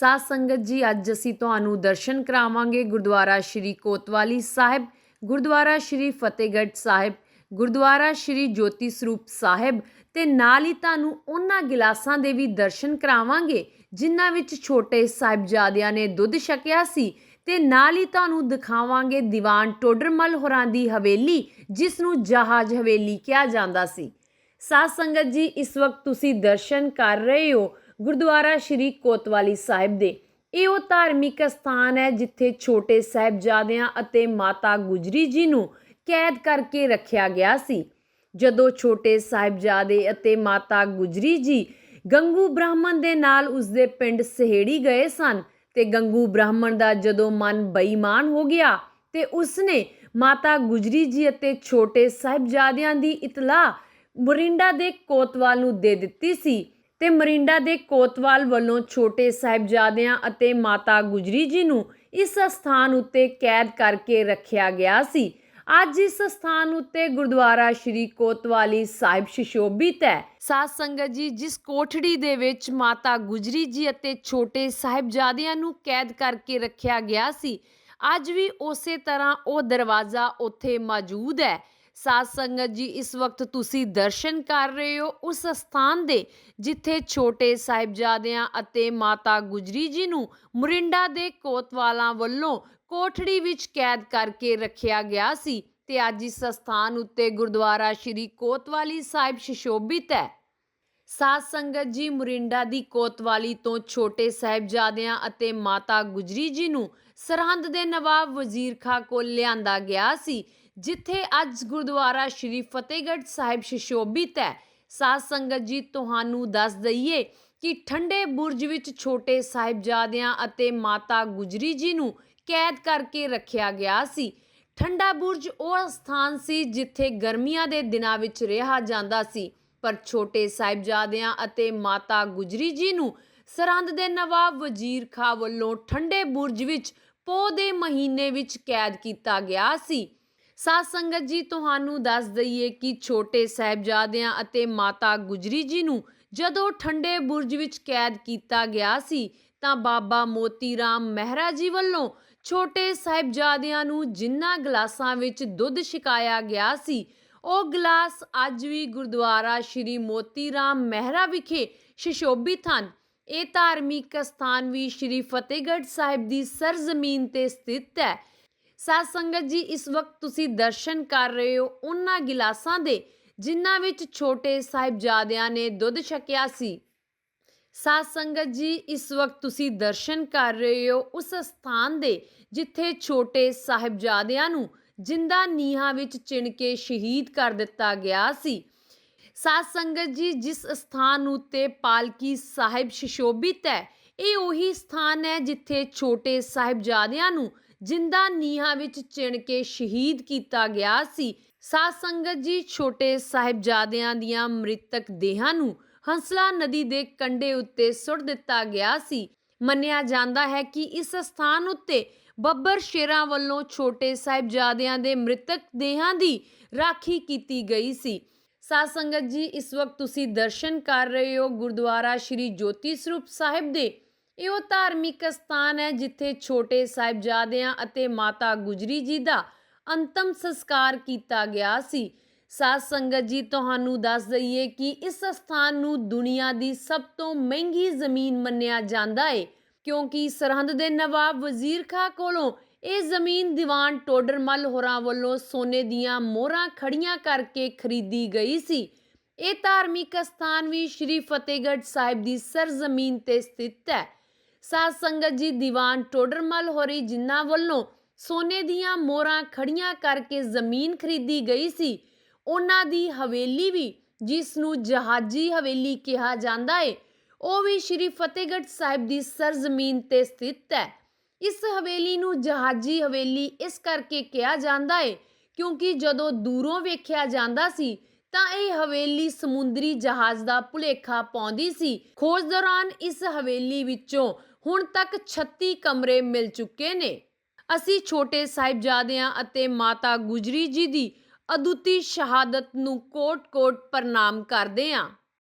ਸਾਧ ਸੰਗਤ ਜੀ, ਅੱਜ ਅਸੀਂ ਤੁਹਾਨੂੰ ਦਰਸ਼ਨ ਕਰਾਵਾਂਗੇ ਗੁਰਦੁਆਰਾ ਸ਼੍ਰੀ ਕੋਤਵਾਲੀ ਸਾਹਿਬ, ਗੁਰਦੁਆਰਾ ਸ਼੍ਰੀ ਫਤਿਹਗੜ੍ਹ ਸਾਹਿਬ, ਗੁਰਦੁਆਰਾ ਸ਼੍ਰੀ ਜੋਤੀ ਸਰੂਪ ਸਾਹਿਬ ਤੇ ਨਾਲ ਹੀ ਤੁਹਾਨੂੰ ਉਹਨਾਂ ਗਿਲਾਸਾਂ ਦੇ ਵੀ ਦਰਸ਼ਨ ਕਰਾਵਾਂਗੇ, ਜਿਨ੍ਹਾਂ ਵਿੱਚ ਛੋਟੇ ਸਾਹਿਬਜ਼ਾਦਿਆਂ ਨੇ ਦੁੱਧ ਛਕਿਆ ਸੀ ਤੇ ਨਾਲ ਹੀ ਤੁਹਾਨੂੰ ਦਿਖਾਵਾਂਗੇ ਦੀਵਾਨ ਟੋਡਰਮਲ ਹੋਰਾਂ ਦੀ ਹਵੇਲੀ ਜਿਸ ਨੂੰ ਜਹਾਜ਼ ਹਵੇਲੀ ਕਿਹਾ ਜਾਂਦਾ ਸੀ। ਸਾਧ ਸੰਗਤ ਜੀ, ਇਸ ਵਕਤ ਤੁਸੀਂ ਦਰਸ਼ਨ ਕਰ ਰਹੇ ਹੋ ਗੁਰਦੁਆਰਾ ਸ਼੍ਰੀ ਕੋਤਵਾਲੀ ਸਾਹਿਬ ਦੇ। ਇਹ ਉਹ ਧਾਰਮਿਕ ਸਥਾਨ ਹੈ ਜਿੱਥੇ ਛੋਟੇ ਸਾਹਿਬਜ਼ਾਦਿਆਂ ਅਤੇ ਮਾਤਾ ਗੁਜਰੀ ਜੀ ਨੂੰ ਕੈਦ ਕਰਕੇ ਰੱਖਿਆ ਗਿਆ ਸੀ। ਜਦੋਂ ਛੋਟੇ ਸਾਹਿਬਜ਼ਾਦੇ ਅਤੇ ਮਾਤਾ ਗੁਜਰੀ ਜੀ ਗੰਗੂ ਬ੍ਰਾਹਮਣ ਦੇ ਨਾਲ ਉਸਦੇ ਪਿੰਡ ਸਹੇੜੀ ਗਏ ਸਨ ਤੇ ਗੰਗੂ ਬ੍ਰਾਹਮਣ ਦਾ ਜਦੋਂ ਮਨ ਬੇਈਮਾਨ ਹੋ ਗਿਆ ਤੇ ਉਸਨੇ ਮਾਤਾ ਗੁਜਰੀ ਜੀ ਅਤੇ ਛੋਟੇ ਸਾਹਿਬਜ਼ਾਦਿਆਂ ਦੀ ਇਤਲਾਹ ਮਰਿੰਡਾ ਦੇ ਕੋਤਵਾਲ ਨੂੰ ਦੇ ਦਿੱਤੀ ਸੀ ਤੇ ਮਰਿੰਡਾ ਦੇ ਕੋਤਵਾਲ ਵੱਲੋਂ ਛੋਟੇ ਸਾਹਿਬਜ਼ਾਦਿਆਂ ਅਤੇ ਮਾਤਾ ਗੁਜਰੀ ਜੀ ਨੂੰ ਇਸ ਸਥਾਨ ਉੱਤੇ ਕੈਦ ਕਰਕੇ ਰੱਖਿਆ ਗਿਆ ਸੀ। ਅੱਜ ਇਸ ਸਥਾਨ ਉੱਤੇ ਗੁਰਦੁਆਰਾ ਸ਼੍ਰੀ ਕੋਤਵਾਲੀ ਸਾਹਿਬ ਸ਼ਿਸ਼ੋਭਿਤ ਹੈ। ਸਾਧ ਸੰਗਤ ਜੀ, ਜਿਸ ਕੋਠੜੀ ਦੇ ਵਿੱਚ ਮਾਤਾ ਗੁਜਰੀ ਜੀ ਅਤੇ ਛੋਟੇ ਸਾਹਿਬਜ਼ਾਦਿਆਂ ਨੂੰ ਕੈਦ ਕਰਕੇ ਰੱਖਿਆ ਗਿਆ ਸੀ, ਅੱਜ ਵੀ ਉਸੇ ਤਰ੍ਹਾਂ ਉਹ ਦਰਵਾਜ਼ਾ ਉੱਥੇ ਮੌਜੂਦ ਹੈ। ਸਾਧ ਸੰਗਤ ਜੀ, ਇਸ ਵਕਤ ਤੁਸੀਂ ਦਰਸ਼ਨ ਕਰ ਰਹੇ ਹੋ ਉਸ ਸਥਾਨ ਦੇ, ਜਿੱਥੇ ਛੋਟੇ ਸਾਹਿਬਜ਼ਾਦਿਆਂ ਅਤੇ ਮਾਤਾ ਗੁਜਰੀ ਜੀ ਨੂੰ ਮੁਰਿੰਡਾ ਦੇ ਕੋਤਵਾਲਾਂ ਵੱਲੋਂ ਕੋਠੜੀ ਵਿੱਚ ਕੈਦ ਕਰਕੇ ਰੱਖਿਆ ਗਿਆ ਸੀ ਤੇ ਅੱਜ ਇਸ ਸਥਾਨ ਉੱਤੇ ਗੁਰਦੁਆਰਾ ਸ਼੍ਰੀ ਕੋਤਵਾਲੀ ਸਾਹਿਬ ਸ਼ਿਸ਼ੋਭਿਤ ਹੈ। ਸਾਧ ਸੰਗਤ ਜੀ, ਮੁਰਿੰਡਾ ਦੀ ਕੋਤਵਾਲੀ ਤੋਂ ਛੋਟੇ ਸਾਹਿਬਜ਼ਾਦਿਆਂ ਅਤੇ ਮਾਤਾ ਗੁਜਰੀ ਜੀ ਨੂੰ ਸਰਹੰਦ ਦੇ ਨਵਾਬ ਵਜ਼ੀਰ ਖਾਂ ਕੋਲ ਲਿਆਂਦਾ ਗਿਆ ਸੀ ਜਿੱਥੇ ਅੱਜ ਗੁਰਦੁਆਰਾ ਸ਼੍ਰੀ ਫਤਿਹਗੜ੍ਹ ਸਾਹਿਬ ਸ਼ਿਸ਼ੋਭਿਤ ਹੈ ਸਾਧ ਸੰਗਤ ਜੀ, ਤੁਹਾਨੂੰ ਦੱਸ ਦਈਏ ਕਿ ਠੰਡੇ ਬੁਰਜ ਵਿੱਚ ਛੋਟੇ ਸਾਹਿਬਜ਼ਾਦਿਆਂ ਅਤੇ ਮਾਤਾ ਗੁਜਰੀ ਜੀ ਨੂੰ ਕੈਦ ਕਰਕੇ ਰੱਖਿਆ ਗਿਆ ਸੀ। ਠੰਡਾ ਬੁਰਜ ਉਹ ਸਥਾਨ ਸੀ ਜਿੱਥੇ ਗਰਮੀਆਂ ਦੇ ਦਿਨਾਂ ਵਿੱਚ ਰਿਹਾ ਜਾਂਦਾ ਸੀ। ਪਰ ਛੋਟੇ ਸਾਹਿਬਜ਼ਾਦਿਆਂ ਅਤੇ ਮਾਤਾ ਗੁਜਰੀ ਜੀ ਨੂੰ ਸਰਹੰਦ ਦੇ ਨਵਾਬ ਵਜ਼ੀਰ ਖਾਂ ਵੱਲੋਂ ਠੰਡੇ ਬੁਰਜ ਵਿੱਚ ਪੋਹ ਦੇ ਮਹੀਨੇ ਵਿੱਚ ਕੈਦ ਕੀਤਾ ਗਿਆ ਸੀ। ਸਾਧ ਸੰਗਤ ਜੀ, ਤੁਹਾਨੂੰ ਦੱਸ ਦਈਏ ਕਿ ਛੋਟੇ ਸਾਹਿਬਜ਼ਾਦਿਆਂ ਅਤੇ ਮਾਤਾ ਗੁਜਰੀ ਜੀ ਨੂੰ ਜਦੋਂ ਠੰਡੇ ਬੁਰਜ ਵਿੱਚ ਕੈਦ ਕੀਤਾ ਗਿਆ ਸੀ, ਤਾਂ ਬਾਬਾ ਮੋਤੀ ਰਾਮ ਮਹਿਰਾ ਜੀ ਵੱਲੋਂ ਛੋਟੇ ਸਾਹਿਬਜ਼ਾਦਿਆਂ ਨੂੰ ਜਿਨ੍ਹਾਂ ਗਲਾਸਾਂ ਵਿੱਚ ਦੁੱਧ ਛਕਾਇਆ ਗਿਆ ਸੀ, ਉਹ ਗਲਾਸ ਅੱਜ ਵੀ ਗੁਰਦੁਆਰਾ ਸ਼੍ਰੀ ਮੋਤੀ ਰਾਮ ਮਹਿਰਾ ਵਿਖੇ ਸ਼ਿਸ਼ੋਭਿਤ ਹਨ। ਇਹ ਧਾਰਮਿਕ ਸਥਾਨ ਵੀ ਸ਼੍ਰੀ ਫਤਿਹਗੜ੍ਹ ਸਾਹਿਬ ਦੀ ਸਰਜ਼ਮੀਨ ਤੇ ਸਥਿਤ ਹੈ। ਸਾਧ ਸੰਗਤ ਜੀ, ਇਸ ਵਕਤ ਤੁਸੀਂ ਦਰਸ਼ਨ ਕਰ ਰਹੇ ਹੋ ਉਹਨਾਂ ਗਿਲਾਸਾਂ ਦੇ, ਜਿਨ੍ਹਾਂ ਵਿੱਚ ਛੋਟੇ ਸਾਹਿਬਜ਼ਾਦਿਆਂ ਨੇ ਦੁੱਧ ਛਕਿਆ ਸੀ। ਸਾਧ ਸੰਗਤ ਜੀ, ਇਸ ਵਕਤ ਤੁਸੀਂ ਦਰਸ਼ਨ ਕਰ ਰਹੇ ਹੋ ਉਸ ਸਥਾਨ ਦੇ, ਜਿੱਥੇ ਛੋਟੇ ਸਾਹਿਬਜ਼ਾਦਿਆਂ ਨੂੰ ਜਿੰਦਾ ਨੀਹਾਂ ਵਿੱਚ ਚਿਣ ਕੇ ਸ਼ਹੀਦ ਕਰ ਦਿੱਤਾ ਗਿਆ ਸੀ। ਸਾਧ ਸੰਗਤ ਜੀ, ਜਿਸ ਸਥਾਨ ਉਤੇ ਪਾਲਕੀ ਸਾਹਿਬ ਸ਼ਿਸ਼ੋਭਿਤ ਹੈ, ਇਹ ਉਹੀ ਸਥਾਨ ਹੈ ਜਿੱਥੇ ਛੋਟੇ ਸਾਹਿਬਜ਼ਾਦਿਆਂ ਨੂੰ ਜਿੰਦਾ ਨੀਹਾਂ ਵਿੱਚ ਚਿਣ ਕੇ ਸ਼ਹੀਦ ਕੀਤਾ ਗਿਆ ਸੀ। ਸਾਧ ਸੰਗਤ ਜੀ, ਛੋਟੇ ਸਾਹਿਬਜ਼ਾਦਿਆਂ ਦੀਆਂ ਮ੍ਰਿਤਕ ਦੇਹਾਂ ਨੂੰ ਹੰਸਲਾ ਨਦੀ ਦੇ ਕੰਢੇ ਉੱਤੇ ਸੁੱਟ ਦਿੱਤਾ ਗਿਆ ਸੀ। ਮੰਨਿਆ ਜਾਂਦਾ ਹੈ ਕਿ ਇਸ ਸਥਾਨ ਉੱਤੇ ਬੱਬਰ ਸ਼ੇਰਾਂ ਵੱਲੋਂ ਛੋਟੇ ਸਾਹਿਬਜ਼ਾਦਿਆਂ ਦੇ ਮ੍ਰਿਤਕ ਦੇਹਾਂ ਦੀ ਰਾਖੀ ਕੀਤੀ ਗਈ ਸੀ। ਸਾਧ ਸੰਗਤ ਜੀ, ਇਸ ਵਕਤ ਤੁਸੀਂ ਦਰਸ਼ਨ ਕਰ ਰਹੇ ਹੋ ਗੁਰਦੁਆਰਾ ਸ਼੍ਰੀ ਜੋਤੀ ਸਰੂਪ ਸਾਹਿਬ ਦੇ ਇਹ ਉਹ ਧਾਰਮਿਕ ਸਥਾਨ ਹੈ ਜਿੱਥੇ ਛੋਟੇ ਸਾਹਿਬਜ਼ਾਦਿਆਂ ਅਤੇ ਮਾਤਾ ਗੁਜਰੀ ਜੀ ਦਾ ਅੰਤਮ ਸੰਸਕਾਰ ਕੀਤਾ ਗਿਆ ਸੀ। ਸਾਧ ਸੰਗਤ ਜੀ, ਤੁਹਾਨੂੰ ਦੱਸ ਦਈਏ ਕਿ ਇਸ ਸਥਾਨ ਨੂੰ ਦੁਨੀਆ ਦੀ ਸਭ ਤੋਂ ਮਹਿੰਗੀ ਜ਼ਮੀਨ ਮੰਨਿਆ ਜਾਂਦਾ ਏ, ਕਿਉਂਕਿ ਸਰਹੰਦ ਦੇ ਨਵਾਬ ਵਜ਼ੀਰ ਖਾਂ ਕੋਲੋਂ ਇਹ ਜ਼ਮੀਨ ਦੀਵਾਨ ਟੋਡਰਮਲ ਹੋਰਾਂ ਵੱਲੋਂ ਸੋਨੇ ਦੀਆਂ ਮੋਹਰਾਂ ਖੜੀਆਂ ਕਰਕੇ ਖਰੀਦੀ ਗਈ ਸੀ। ਇਹ ਧਾਰਮਿਕ ਸਥਾਨ ਵੀ ਸ਼੍ਰੀ ਫਤਿਹਗੜ੍ਹ ਸਾਹਿਬ ਦੀ ਸਰਜ਼ਮੀਨ ਤੇ ਸਥਿਤ ਹੈ। ਸਾਧ ਸੰਗਤ ਜੀ ਦੀਵਾਨ ਟੋਡਰਮਲ ਹੋਰੀ ਜਿਨ੍ਹਾਂ ਵੱਲੋਂ ਸੋਨੇ ਦੀਆਂ ਮੋਹਰਾਂ ਖੜੀਆਂ ਕਰਕੇ ਜ਼ਮੀਨ ਖਰੀਦੀ ਗਈ ਸੀ। ਉਹਨਾਂ ਦੀ ਹਵੇਲੀ ਵੀ, ਜਿਸ ਨੂੰ ਜਹਾਜੀ ਹਵੇਲੀ ਕਿਹਾ ਜਾਂਦਾ ਹੈ ਉਹ ਵੀ ਸ਼੍ਰੀ ਫਤਿਹਗੜ੍ਹ ਸਾਹਿਬ ਦੀ ਸਰਜ਼ਮੀਨ ਤੇ ਸਥਿਤ ਹੈ। ਇਸ ਹਵੇਲੀ ਨੂੰ ਜਹਾਜੀ ਹਵੇਲੀ ਇਸ ਕਰਕੇ ਕਿਹਾ ਜਾਂਦਾ ਹੈ ਕਿਉਂਕਿ ਜਦੋਂ ਦੂਰੋਂ ਵੇਖਿਆ ਜਾਂਦਾ ਸੀ, ਤਾਂ ਇਹ ਹਵੇਲੀ ਸਮੁੰਦਰੀ ਜਹਾਜ਼ ਦਾ ਭੁਲੇਖਾ ਪਾਉਂਦੀ ਸੀ। ਖੋਜ ਦੌਰਾਨ ਇਸ ਹਵੇਲੀ ਵਿੱਚੋਂ ਹੁਣ ਤੱਕ 36 ਕਮਰੇ ਮਿਲ ਚੁੱਕੇ ਨੇ। ਅਸੀਂ ਛੋਟੇ ਸਾਹਿਬਜ਼ਾਦਿਆਂ ਅਤੇ ਮਾਤਾ ਗੁਜਰੀ ਜੀ ਦੀ ਅਦੁੱਤੀ ਸ਼ਹਾਦਤ ਨੂੰ ਕੋਟ-ਕੋਟ ਪ੍ਰਣਾਮ ਕਰਦੇ ਹਾਂ